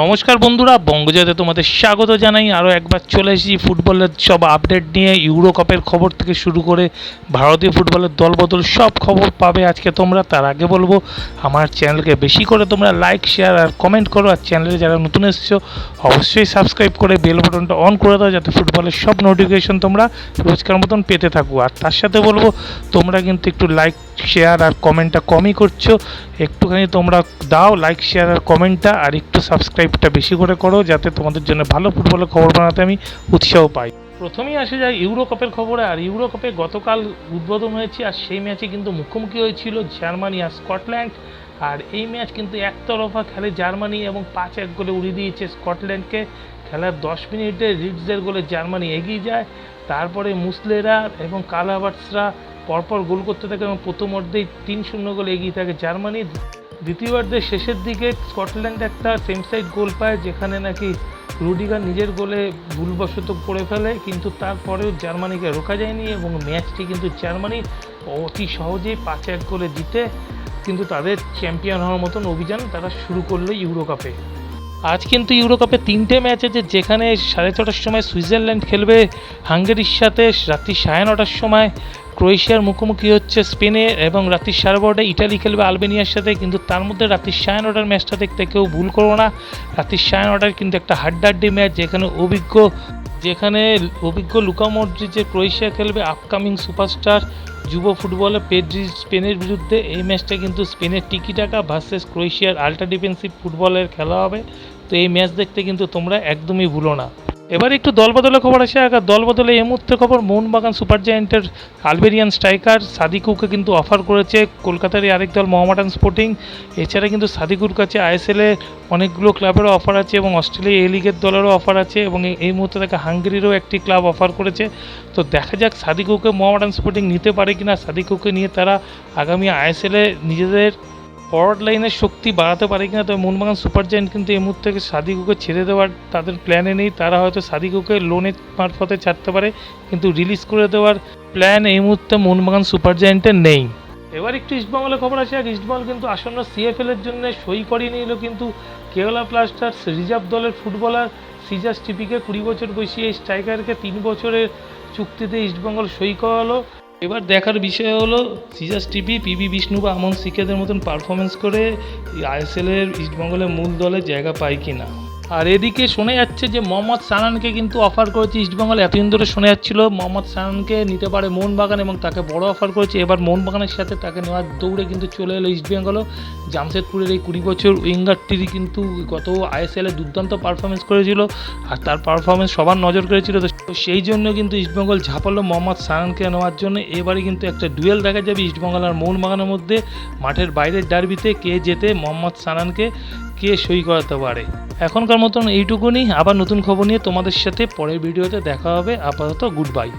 নমস্কার বন্ধুরা, বঙ্গজাতে তোমাদের স্বাগত জানাই। আরও একবার চলে এসেছি ফুটবলের সব আপডেট নিয়ে ইউরো কাপের খবর থেকে শুরু করে ভারতীয় ফুটবলের দলবদল সব খবর পাবে আজকে তোমরা। তার আগে বলব, আমার চ্যানেলকে বেশি করে তোমরা লাইক শেয়ার আর কমেন্ট করো। আর চ্যানেলে যারা নতুন এসেছ, অবশ্যই সাবস্ক্রাইব করে বেল বাটনটা অন করে দাও, যাতে ফুটবলের সব নোটিফিকেশন তোমরা রোজকার মতন পেতে থাকো। আর তার সাথে বলব, তোমরা কিন্তু একটু লাইক শেয়ার আর কমেন্টটা কমই করছ। একটুখানি তোমরা দাও লাইক শেয়ার আর কমেন্টটা আর একটু সাবস্ক্রাইবটা বেশি করে করো, যাতে তোমাদের জন্য ভালো ফুটবলের খবর বানাতে আমি উৎসাহ পাই। প্রথমেই আসে যায় ইউরো কাপের খবরে, আর ইউরো কাপে গতকাল উদ্বোধন হয়েছে, আর সেই ম্যাচে কিন্তু মুখোমুখি হয়েছিল জার্মানি আর স্কটল্যান্ড। আর এই ম্যাচ কিন্তু একতরফা খেলে জার্মানি এবং পাঁচ এক গোলে উড়িয়ে দিয়েছে স্কটল্যান্ডকে। খেলার দশ মিনিটে রিডসের গোলে জার্মানি এগিয়ে যায়। তারপরে মুসলেরা এবং কালাভার্সরা পরপর গোল করতে থাকে এবং প্রথম অর্ধেই তিন শূন্য গোলে এগিয়ে থাকে জার্মানি। দ্বিতীয়ার্ধের শেষের দিকে স্কটল্যান্ড একটা সেম সাইড গোল পায়, যেখানে নাকি রুডিগার নিজের গোলে ভুলবশত করে ফেলে, কিন্তু তারপরেও জার্মানিকে রোকা যায়নি এবং ম্যাচটি কিন্তু জার্মানি অতি সহজেই পাঁচ এক গোলে জিতে, কিন্তু তাদের চ্যাম্পিয়ন হওয়ার মতন অভিযান তারা শুরু করল ইউরো কাপে আজ কিন্তু ইউরো কাপে তিনটে ম্যাচ আছে, যেখানে সাড়ে ছটার সময় সুইজারল্যান্ড খেলবে হাঙ্গেরির সাথে, রাত্রি সাড়ে নটার সময় ক্রোয়েশিয়ার মুখোমুখি হচ্ছে স্পেনে এবং রাত্রি সাড়ে বারোটায় ইটালি খেলবে আলবেনিয়ার সাথে, কিন্তু তার মধ্যে রাত্রি সাড়ে নটার ম্যাচটা দেখতে কেউ ভুল করো না। রাত্রি সাড়ে নটার কিন্তু একটা হাড্ডাহাড্ডি ম্যাচ, যেখানে অভিজ্ঞ যেখানে অভিজ্ঞ লুকা যে ক্রোয়েশিয়া খেলবে আপকামিং সুপারস্টার যুব ফুটবলে পেড্রি স্পেনের বিরুদ্ধে। এই ম্যাচটা কিন্তু স্পেনের টিকি টাকা ভার্সেস ক্রোয়েশিয়ার আল্ট্রা ডিফেন্সিভ ফুটবলের খেলা হবে। এই ম্যাচ দেখতে কিন্তু তোমরা একদমই ভুলো না। এবার একটু দল দলবদলের খবর আসে আগে দলবদলে এই মুহূর্তে খবর, মোহনবাগান সুপার জায়েন্টের আলবেরিয়ান স্ট্রাইকার সাদিকুকে কিন্তু অফার করেছে কলকাতারই আরেক দল মোহামেডান স্পোর্টিং। এছাড়া কিন্তু সাদিকুর কাছে আইএসএলে অনেকগুলো ক্লাবেরও অফার আছে এবং অস্ট্রেলিয়া এ লিগের দলেরও অফার আছে এবং এই- মুহূর্তে তাকে হাঙ্গেরিরও একটি ক্লাব অফার করেছে। তো দেখা যাক সাদিকুকে মোহামেডান স্পোর্টিং নিতে পারে কিনা। সাদিকুকে নিয়ে তারা আগামী আইএসএলে নিজেদের ফরওয়ার্ড লাইনের শক্তি বাড়াতে পারে কিনা, তবে মোহনবাগান সুপার জায়েন্ট কিন্তু এই মুহূর্তে সাদিকুকে ছেড়ে দেওয়ার তাদের প্ল্যানে নেই। তারা হয়তো সাদিকুকে লোনের মারফতে ছাড়তে পারে, কিন্তু রিলিজ করে দেওয়ার প্ল্যান এই মুহূর্তে মোহনবাগান সুপার জায়েন্টের নেই। এবার একটু ইস্টবেঙ্গলের খবর আছে আর ইস্টবেঙ্গল কিন্তু আসন্ন সিএফএল এর জন্য সই করিয়ে নিল কিন্তু কেওলা ব্লাস্টার্স রিজার্ভ দলের ফুটবলার সিজাস টিপিকে কুড়ি বছর বয়সী এই স্ট্রাইকারকে তিন বছরের চুক্তিতে ইস্টবেঙ্গল সই করালো। এবার দেখার বিষয় হলো সিজাস টিপি পিবি বিষ্ণু বা আমন সিকেদের মতন পারফরমেন্স করে আইএসএলের ইস্টবেঙ্গলের মূল দলে জায়গা পায় কিনা। আর এদিকে শোনা যাচ্ছে যে মোহাম্মদ সানানকে কিন্তু অফার করেছে ইস্টবেঙ্গল এতদিন ধরে শোনা যাচ্ছিল মোহাম্মদ সানানকে নিতে পারে মোহনবাগান এবং তাকে বড় অফার করেছে। এবার মোহনবাগানের সাথে তাকে নেওয়ার দৌড়ে কিন্তু চলে এলো ইস্টবেঙ্গলও জামশেদপুরের এই কুড়ি বছর উইঙ্গারটি কিন্তু গত আইএসএলে দুর্দান্ত পারফরমেন্স করেছিল আর তার পারফরমেন্স সবার নজর করেছিল তো সেই জন্য কিন্তু ইস্টবেঙ্গল ঝাঁপালো মোহাম্মদ সানানকে নেওয়ার জন্য। এবারে কিন্তু একটা ডুয়েল দেখা যাবে ইস্টবেঙ্গল আর মোহনবাগানের মধ্যে। মাঠের বাইরের ডার্বিতে কে যেতে মোহাম্মদ সানানকে? কে সই করাতে পারে। এখনকার মতন এইটুকুনি। আবার নতুন খবর নিয়ে তোমাদের সাথে পরের ভিডিওতে দেখা হবে। আপাতত গুড বাই